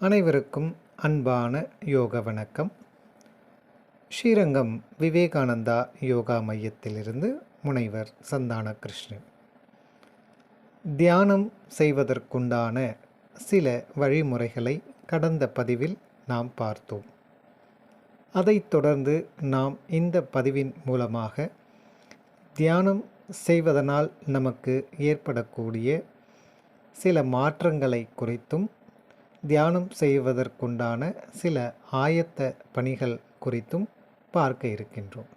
அனைவருக்கும் அன்பான யோக வணக்கம். ஸ்ரீரங்கம் விவேகானந்தா யோகா மையத்திலிருந்து முனைவர் சந்தான கிருஷ்ணன் தியானம் செய்வதற்குண்டான சில வழிமுறைகளை கடந்த பதிவில் நாம் பார்த்தோம். அதைத் தொடர்ந்து நாம் இந்த பதிவின் மூலமாக தியானம் செய்வதனால் நமக்கு ஏற்படக்கூடிய சில மாற்றங்களை குறித்தும் தியானம் செய்வதற்குண்டான சில ஆயத்த பணிகள் குறித்தும் பார்க்க இருக்கின்றோம்.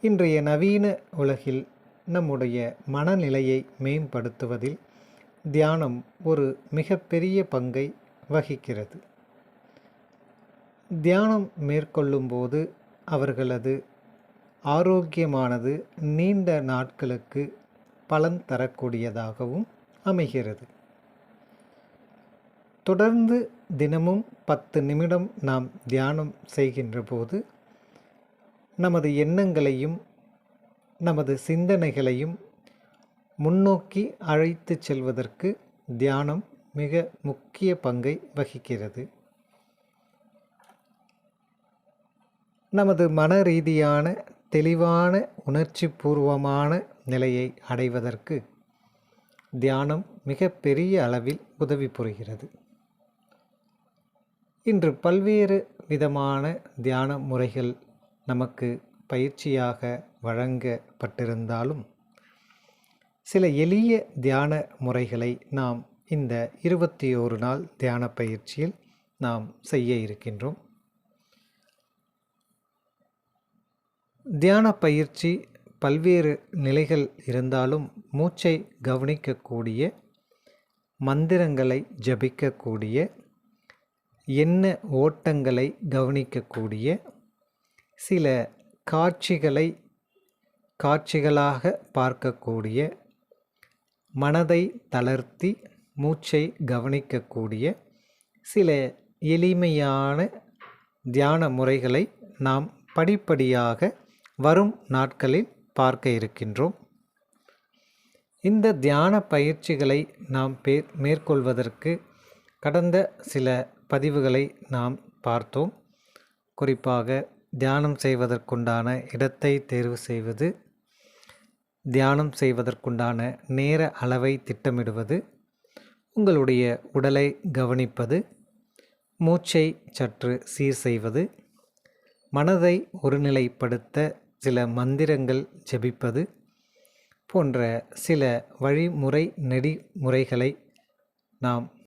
இன்றைய நவீன உலகில் நம்முடைய மனநிலையை மேம்படுத்துவதில் தியானம் ஒரு மிகப்பெரிய பங்கை வகிக்கிறது. தியானம் மேற்கொள்ளும்போது அவர்களது ஆரோக்கியமானது நீண்ட நாட்களுக்கு பலன் தரக்கூடியதாகவும் அமைகிறது. தொடர்ந்து தினமும் பத்து நிமிடம் நாம் தியானம் செய்கின்ற போது நமது எண்ணங்களையும் நமது சிந்தனைகளையும் முன்னோக்கி அழைத்து செல்வதற்கு தியானம் மிக முக்கிய பங்கை வகிக்கிறது. நமது மன ரீதியான தெளிவான உணர்ச்சி பூர்வமான நிலையை அடைவதற்கு தியானம் மிக பெரிய அளவில் உதவி புரிகிறது. இன்று பல்வேறு விதமான தியான முறைகள் நமக்கு பயிற்சியாக வழங்கப்பட்டிருந்தாலும் சில எளிய தியான முறைகளை நாம் இந்த இருபத்தி ஓரு நாள் தியான பயிற்சியில் நாம் செய்ய இருக்கின்றோம். தியான பயிற்சி பல்வேறு நிலைகள் இருந்தாலும் மூச்சை கவனிக்கக்கூடிய மந்திரங்களை ஜபிக்கக்கூடிய என்ன ஓட்டங்களை கவனிக்கக்கூடிய சில காட்சிகளை காட்சிகளாக பார்க்கக்கூடிய மனதை தளர்த்தி மூச்சை கவனிக்கக்கூடிய சில எளிமையான தியான முறைகளை நாம் படிப்படியாக வரும் நாட்களில் பார்க்க இருக்கின்றோம். இந்த தியான பயிற்சிகளை நாம் மேற்கொள்வதற்கு கடந்த சில பதிவுகளை நாம் பார்த்தோம். குறிப்பாக தியானம் செய்வதற்குண்டான இடத்தை தேர்வு செய்வது தியானம் செய்வதற்குண்டான நேர அளவை திட்டமிடுவது உங்களுடைய உடலை கவனிப்பது மூச்சை சற்று சீர் செய்வது மனதை ஒருநிலைப்படுத்த சில மந்திரங்கள் ஜெபிப்பது போன்ற சில வழிமுறை நெறிமுறைகளை நாம்